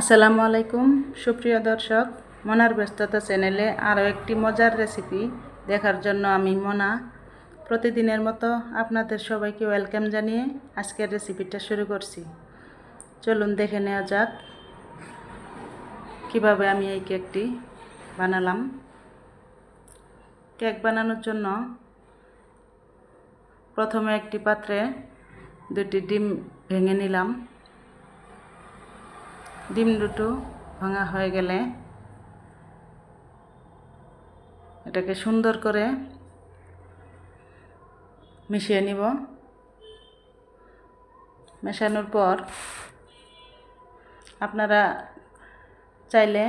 আসসালামু আলাইকুম। সুপ্রিয় দর্শক, মনার ব্যস্ততা চ্যানেলে আরও একটি মজার রেসিপি দেখার জন্য আমি মনা। প্রতিদিনের মতো আপনাদের সবাইকে ওয়েলকাম জানিয়ে আজকের রেসিপিটা শুরু করছি। চলুন দেখে নেওয়া যাক কীভাবে আমি এই কেকটি বানালাম। কেক বানানোর জন্য প্রথমে একটি পাত্রে দুটি ডিম ভেঙে নিলাম। ডিম দুটো ভাঙা হয়ে গেলে এটাকে সুন্দর করে মিশিয়ে নিব। মেশানোর পর আপনারা চাইলে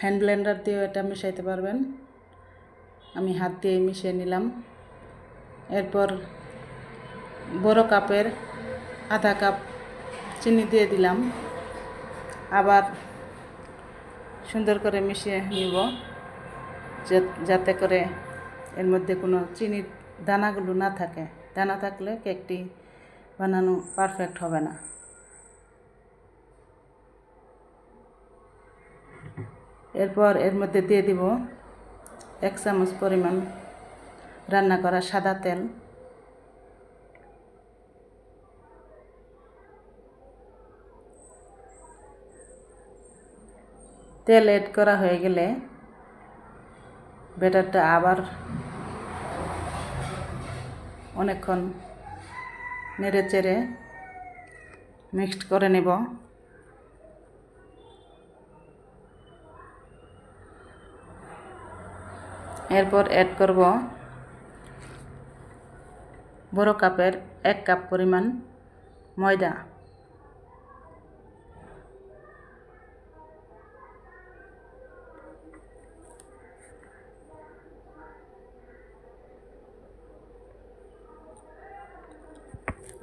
হ্যান্ড ব্লেন্ডার দিয়েও এটা মিশাইতে পারবেন। আমি হাত দিয়ে মিশিয়ে নিলাম। এরপর বড় কাপের আধা কাপ চিনি দিয়ে দিলাম। আবার সুন্দর করে মিশিয়ে নিব যাতে করে এর মধ্যে কোনো চিনির দানাগুলো না থাকে। দানা থাকলে কেকটি বানানো পারফেক্ট হবে না। এরপর এর মধ্যে দিয়ে দিব এক চামচ পরিমাণ রান্না করা সাদা তেল। তেল এড করা হয়ে গেলে ব্যাটারটা আবার অনেকক্ষণ নেড়ে চেড়ে মিক্সড করে নেব। এরপর অ্যাড করব বড় কাপের এক কাপ পরিমাণ ময়দা।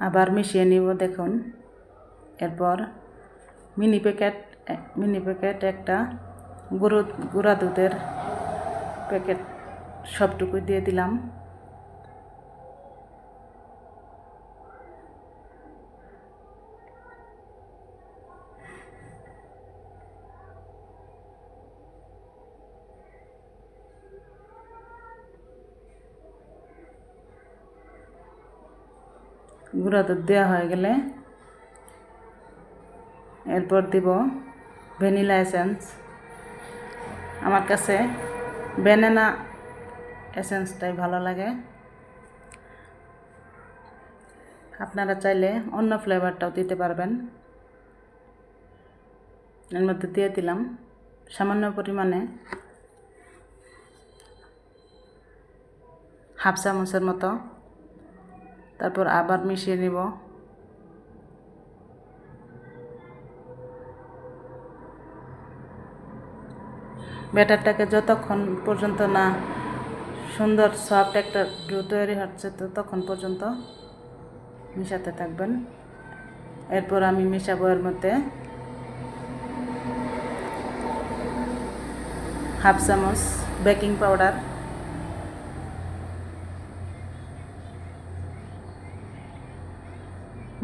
আবার মিশিয়ে নিব, দেখুন। এরপর মিনি প্যাকেট মিনি প্যাকেট একটা গুঁড়ো, গুঁড়া দুধের প্যাকেট সবটুকু দিয়ে দিলাম। গুঁড়া দেওয়া হয়ে গেলে এরপর দিব ভ্যানিলা এসেন্স। আমার কাছে ব্যানানা এসেন্সটাই ভালো লাগে। আপনারা চাইলে অন্য ফ্লেভারটাও দিতে পারবেন। এর মধ্যে দিয়ে দিলাম সামান্য পরিমাণে হাফ চামচের মতো তারপর আবার মিশিয়ে নিব। ব্যাটারটাকে যতক্ষণ পর্যন্ত না সুন্দর, সফট একটা ডো তৈরি হচ্ছে, ততক্ষণ পর্যন্ত মিশাতে থাকবেন। এরপর আমি মিশাবো এর মধ্যে হাফ চামচ বেকিং পাউডার।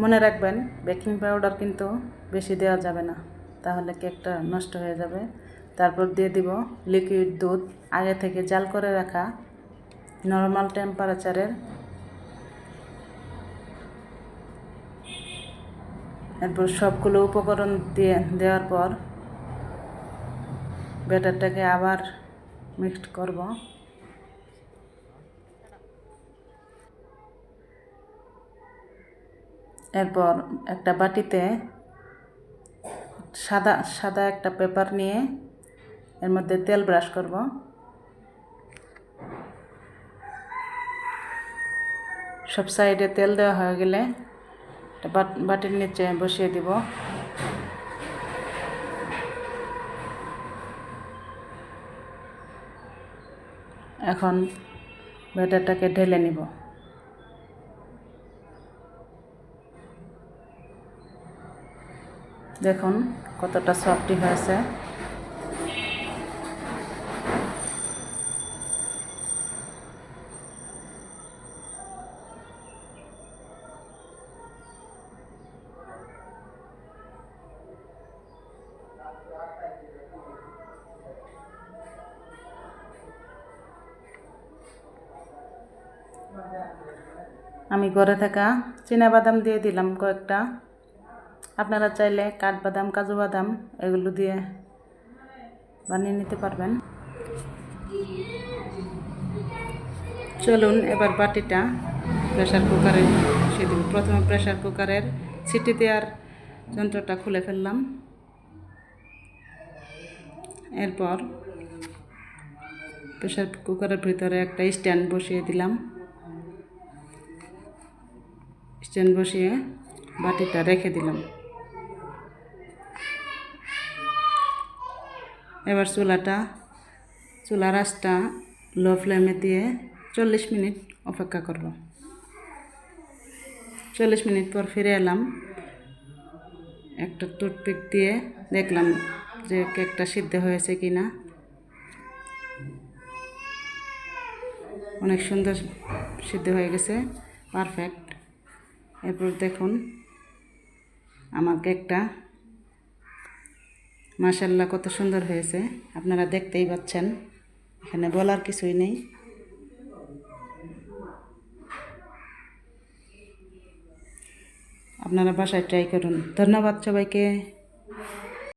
মনে রাখবেন বেকিং পাউডার কিন্তু বেশি দেওয়া যাবে না। তাহলে কেকটা নষ্ট হয়ে যাবে। তারপর দিয়ে দিব লিকুইড দুধ। আগে থেকে জাল করে রাখা নর্মাল টেম্পারেচারের এরপর সবগুলো উপকরণ দিয়ে দেওয়ার পর ব্যাটারটাকে আবার মিক্সড করব। এরপর একটা বাটিতে সাদা সাদা একটা পেপার নিয়ে এর মধ্যে তেল ব্রাশ করব। সব সাইডে তেল দেওয়া হয়ে গেলে বাটির নিচে বসিয়ে দিব। এখন ব্যাটারটাকে ঢেলে নিব। দেখুন কতটা সফটি হয়েছে। আমি ঘরে থাকা বাদাম দিয়ে দিলাম কয়েকটা। আপনারা চাইলে কাঠবাদাম কাজু বাদাম এগুলো দিয়ে বানিয়ে নিতে পারবেন। চলুন এবার বাটিটা প্রেশার কুকারে দেব। প্রথমে প্রেশার কুকারের সিটি দেওয়ার যন্ত্রটা খুলে ফেললাম। এরপর প্রেশার কুকারের ভিতরে একটা স্ট্যান্ড বসিয়ে দিলাম। স্ট্যান্ড বসিয়ে বাটিটা রেখে দিলাম। এবার চুলাটা, চুলার আঁচটা লো ফ্লেমে দিয়ে চল্লিশ মিনিট অপেক্ষা করব। চল্লিশ মিনিট পর ফিরে এলাম। একটা টুথপিক দিয়ে দেখলাম যে কেকটা সিদ্ধ হয়েছে কি না অনেক সুন্দর সিদ্ধ হয়ে গেছে, পারফেক্ট। এরপর দেখুন, আমার কেকটা মাশাল্লাহ কত সুন্দর হয়েছে। আপনারা দেখতেই পাচ্ছেন, এখানে বলার কিছুই নেই। আপনারা বাসায় ট্রাই করুন। ধন্যবাদ সবাইকে।